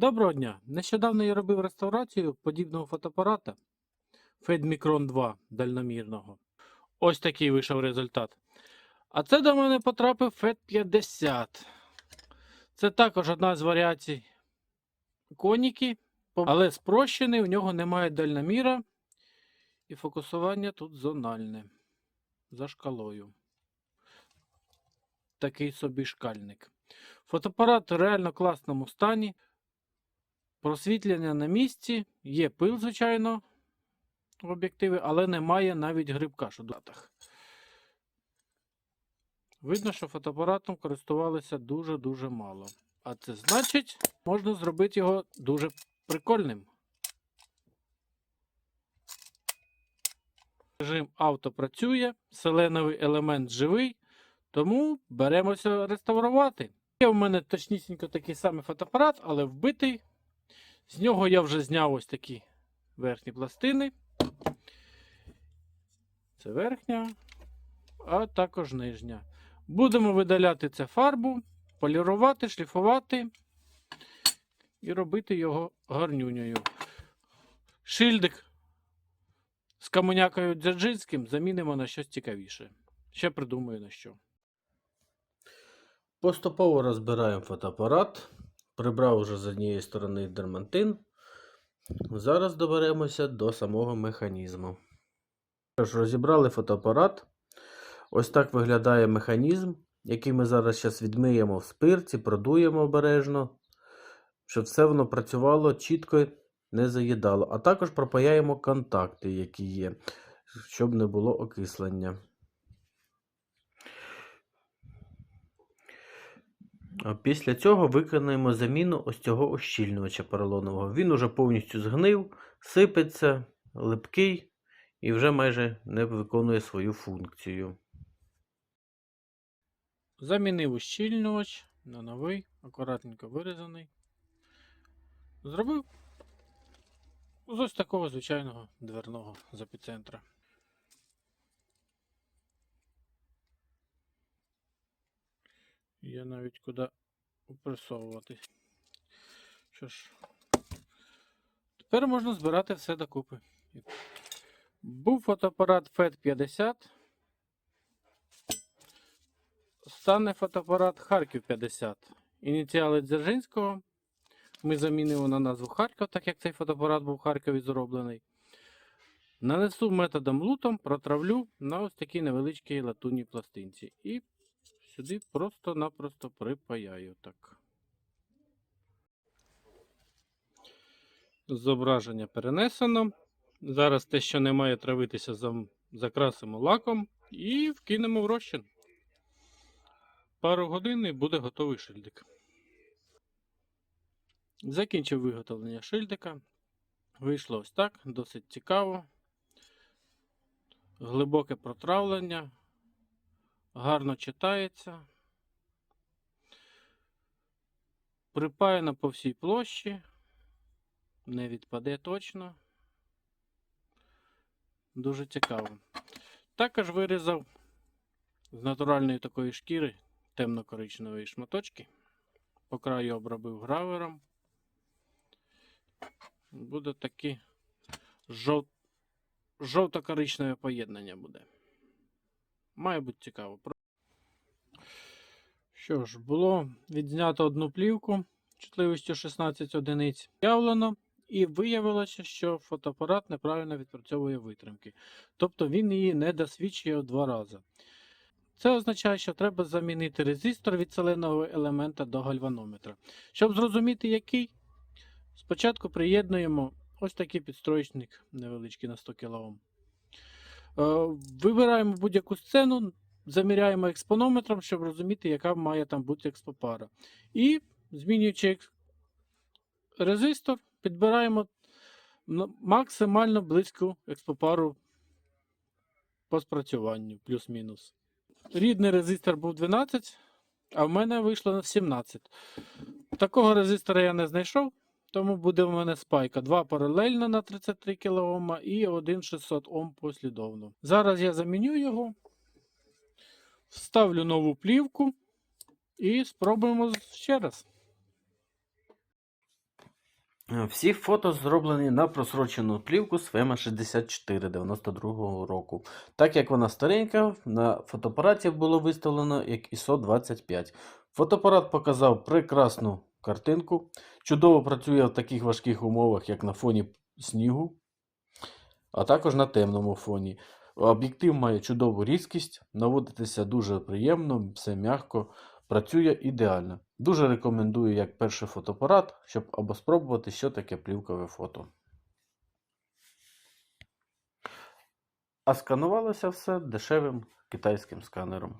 Доброго дня! Нещодавно я робив реставрацію подібного фотоапарата Fed Micron 2 дальномірного. Ось такий вийшов результат. А це до мене потрапив FED 50. Це також одна з варіацій коніки, але спрощений, у нього немає дальноміра. І фокусування тут зональне. За шкалою. Такий собі шкальник. Фотоапарат в реально класному стані. Просвітлення на місці. Є пил, звичайно, в об'єктиві, але немає навіть грибка що датах. Видно, що фотоапаратом користувалися дуже-дуже мало. А це значить, можна зробити його дуже прикольним. Режим авто працює, селеновий елемент живий, тому беремося реставрувати. Є в мене точнісінько такий самий фотоапарат, але вбитий. З нього я вже зняв ось такі верхні пластини. Це верхня, а також нижня. Будемо видаляти це фарбу, полірувати, шліфувати і робити його гарнюнею. Шильдик з каменякою Дзержинським замінимо на щось цікавіше. Ще придумаю на що. Поступово розбираємо фотоапарат. Прибрав уже з однієї сторони дермантин. Зараз доберемося до самого механізму. Розібрали фотоапарат. Ось так виглядає механізм, який ми зараз зараз відмиємо в спирці, продуємо обережно, щоб все воно працювало чітко, не заїдало. А також пропаяємо контакти, які є, щоб не було окислення. Після цього виконаємо заміну ось цього ощільнювача поролонового. Він уже повністю згнив, сипеться, липкий і вже майже не виконує свою функцію. Замінив ущільнювач на новий, акуратненько вирізаний. Зробив з ось такого звичайного дверного з епіцентра. Є навіть куди опресовувати. Що ж, тепер можна збирати все докупи. Був фотоапарат FED 50. Стане фотоапарат Харків 50. Ініціали Дзержинського. Ми замінимо на назву Харків, так як цей фотоапарат був в Харкові зроблений. Нанесу методом лутом, протравлю на ось такій невеличкій латунній пластинці. І сюди просто-напросто припаяю так. Зображення перенесено. Зараз те, що не має травитися, закрасимо лаком і вкинемо в розчин. Пару годин і буде готовий шильдик. Закінчив виготовлення шильдика. Вийшло ось так, досить цікаво. Глибоке протравлення, гарно читається. Припаяно по всій площі, не відпаде точно. Дуже цікаво. Також вирізав з натуральної такої шкіри темно-коричневої шматочки. По краю обробив гравером. Буде таке жов... жовто-коричневе поєднання буде. Має бути цікаво. Що ж, було відзнято одну плівку чутливістю 16 одиниць. Явлено. І виявилося, що фотоапарат неправильно відпрацьовує витримки. Тобто він її не досвідчує в два рази. Це означає, що треба замінити резистор від селеного елемента до гальванометра. Щоб зрозуміти, який, спочатку приєднуємо ось такий підстроєчник невеличкий на 100 кОм. Вибираємо будь-яку сцену, заміряємо експонометром, щоб розуміти, яка має там бути експопара. І змінюючи резистор, підбираємо максимально близьку експопару по спрацюванню, плюс-мінус. Рідний резистор був 12, а в мене вийшло на 17. Такого резистора я не знайшов, тому буде в мене спайка. Два паралельно на 33 кОм і один 600 Ом послідовно. Зараз я заміню його, вставлю нову плівку і спробуємо ще раз. Е, Всі фото зроблені на просрочену плівку з FEMA 64 92 року. Так як вона старенька, на фотоапараті було виставлено як ISO 25. Фотоапарат показав прекрасну картинку. Чудово працює в таких важких умовах, як на фоні снігу, а також на темному фоні. Об'єктив має чудову різкість, наводитися дуже приємно, все м'яко, працює ідеально. Дуже рекомендую як перший фотоапарат, щоб або спробувати, що таке плівкове фото. А сканувалося все дешевим китайським сканером.